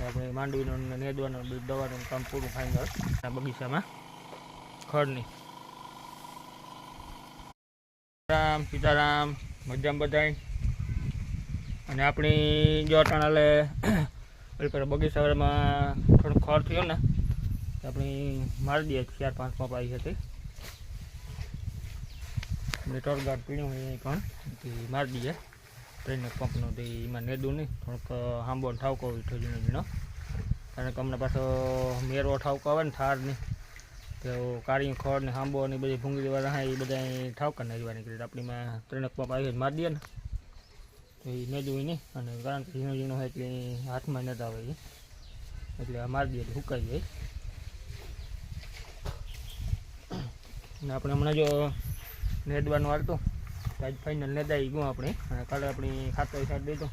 આપણે માંડવીનું ને નેદવાનું દવાનું કામ પૂરું ફાઇનલ આ બગીચામાં ખડની રામ સીતારામ, મજામાં બધાય? અને આપણી જો અટાણાલે બગીચામાં થોડું ખડ થયો ને આપણી મારી દઈએ ચાર પાંચ આવી હતી. મીટર ગાર્ડ પીણું હોય એ પણ મારી દઈએ. ટ્રેન પંપનો તો એમાં નેદું નહીં. થોડુંક હાંબો ઠાવકો હોય ઠોજીનો જીનો કારણ કે અમને પાછો મેરવો ઠાવકો આવે ને થારની તો કાળી ખડ ને હાંબો ને બધી ભૂંગી દેવા રહે એ બધા ઠાવકા નાખવા નીકળી. આપણીમાં ત્રણ પંપ આવી મારી દઈએ ને. તો એ નેદું હોય નહીં. અને કારણ કે ઝીણો ઝીણો હોય એટલે હાથમાં નતા આવે એ. એટલે મારી દઈએ એટલે સુકાઈ જાય. ને આપણે હમણાં જો નેદવાનું હાલતું. આજ ફાઇનલ નેદાઈ ગયું આપણે. અને કાલે આપણી ખાતર સાઈડ દીધું.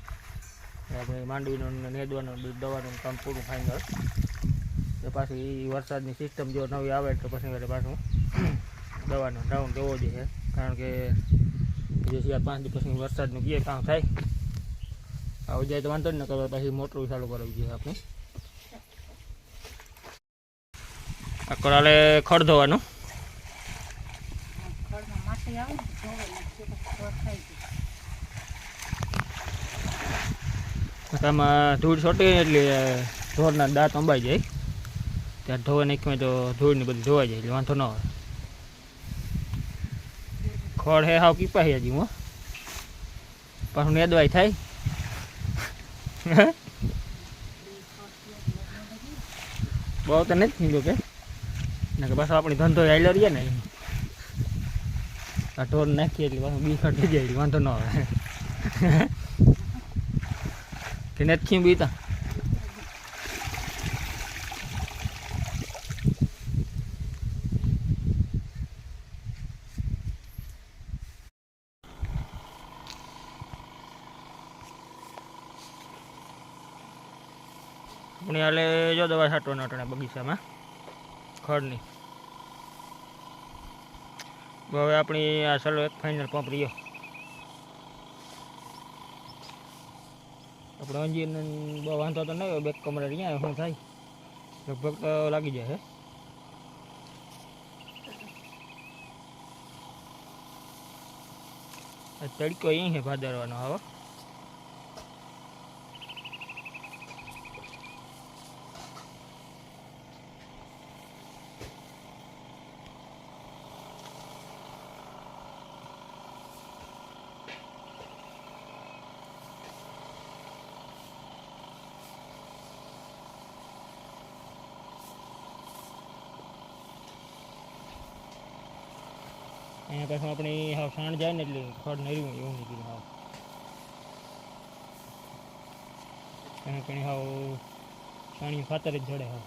આપણે માંડવીનું નેદવાનું દવાનું કામ પૂરું ફાઇનલ તો પાછી એ વરસાદની સિસ્ટમ જો નવી આવે તો પછી એટલે પાછું દવાનો રાઉન્ડ દેવો જોઈએ. કારણ કે જે ચાર પાંચ દિવસ પછી વરસાદનું કીએ કામ થાય. આવું જાય તો વાંધો જ ન કરવા પછી મોટરું ચાલુ કરવું જોઈએ આપણે. આ કોરાલે ખડ ધોવાનું ખડમાં માટી આવે ને ધોવે ને પછી ખડ થઈ જાય આમાં ધૂળ છોટી એટલે ઢોરના દાંત અંબાઈ જાય. ત્યાં ધોવા નાખ્યું તો ધૂળની બધી ધોવાઈ જાય એટલે વાંધો ન આવે. ખડ હે, હાવ કીપાઈ હજી, હું. પાછું નેદવાય થાય. બહુ તો નથી થયું કે. પાછો આપણી ધંધો હાલ્યો રહીએ ને. આ નાખીએ એટલે બીખડ થઈ જાય વાંધો ન આવે. કે નથી બીતા હાલે જો દવા છાંટવાના અટાણે બગીચામાં, ખડની. હવે આપણી આ સલો એક ફાઇનલ પંપ રહ્યો. આપણે અંજીર બહુ વાંધો તો નહીં બેક કમરે રહ્યા શું થાય? લગભગ તો લાગી જાય તડકો અહીં છે ભાદરવાનો હવે અહીંયા પાછું આપણે હાવ સાણ જાય ને એટલે ખડ નર્યું એવું નીકળ્યું હાવ. કારણ કે હાવ સાણી ખાતર જ જડે હાવ.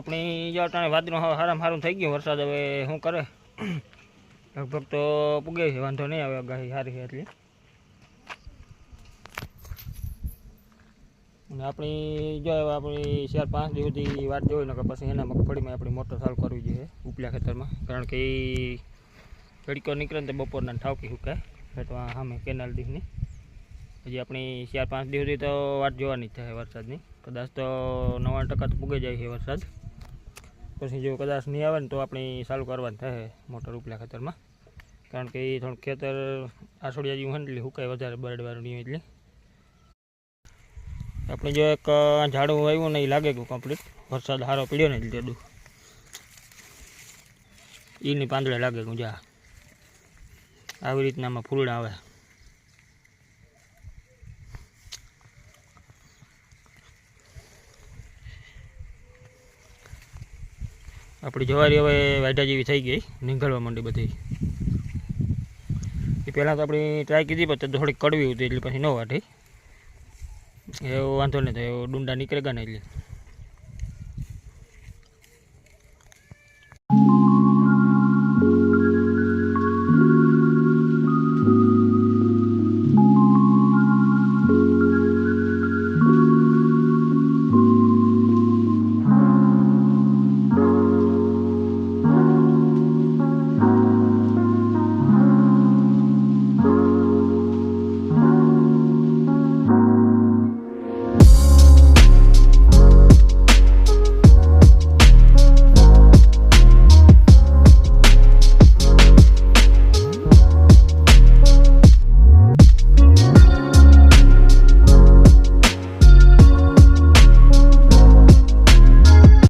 આપણી અટાણે વાદળું સારામાં સારું થઈ ગયું વરસાદ હવે શું કરે? લગભગ તો પૂગે છે, વાંધો નહીં આવે આગાહી સારી છે એટલી. અને આપણી, જો આપણી ચાર પાંચ દિવસ સુધી વાત જોઈ ને પછી એના મગફળીમાં આપણી મોટર ચાલુ કરવી જોઈએ ઉપલા ખેતરમાં. કારણ કે એ તડકો નીકળે ને તો બપોરના ઠાવકી સુકાય આ સામે કેનાલ દીકની હજી આપણી ચાર પાંચ દિવસ સુધી તો વાત જોવાની જ થાય વરસાદની. કદાચ તો નવ્વાણું ટકા તો પૂગી જાય છે વરસાદ. પછી જો કદાચ નહીં આવે ને તો આપણે ચાલુ કરવાની થાય મોટર ઉપલા ખેતરમાં. કારણ કે એ થોડું ખેતર આસોડિયા જેવું હોય ને એટલે સુકાય વધારે બરડવાનું નહીં એટલે. આપણે જો એક ઝાડું આવ્યું ને એ લાગે ગયું કમ્પ્લીટ વરસાદ સારો પડ્યો ને એટલે દું. એની પાંદડે લાગે ગયું, જા. આવી રીતના આમાં ફૂલડા આવે. આપણી જવારી હવે વાઢા જેવી થઈ ગઈ નીકળવા માંડી બધી. એ પહેલાં તો આપણી ટ્રાય કીધી, પણ થોડીક કડવી હતી, એટલે પછી ન વાઢી. એવો વાંધો નહીં, તો એવો ડુંડા નીકળે ગયા એટલે.